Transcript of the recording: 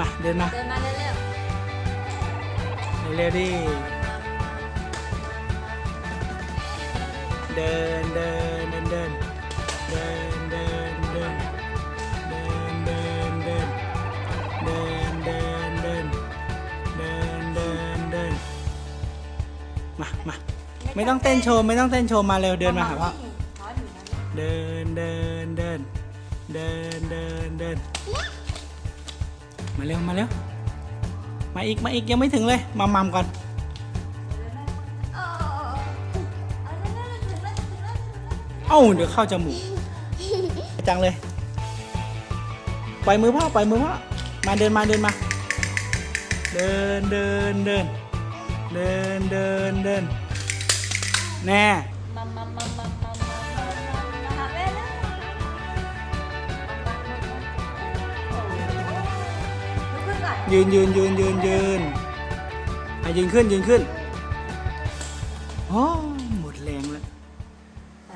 มาเดินมาเดินมาเร็วเร็วๆดิเดินเดินเดินเดินเดินเดินเดินเดินเดินเดินเดินเดินเดินเดินเดินเดินมามาๆไม่ต้องเต้นโชว์ไม่ต้องเต้นโชว์มาเร็วเดินมาหาพ่อร้อนอยู่นะเดินเดินเดินเดินเดินเดิน มาเร็วมาเร็วมาอีกมาอีกยังไม่ถึงเลยมามัมก่อนเออเอาเร็วๆถึงแล้วถึงแล้วถึงแล้วเอ้าเดี๋ยวเข้าจมูกจังเลยปล่อยมือพ่อปล่อยมือพ่อมาเดินมาเดินมา เดินเดินเดินเดินเดินเดินแน่มามามามา ยืนยืนยืนยืนยืนอะยืนขึ้นยืนขึ้นโอ้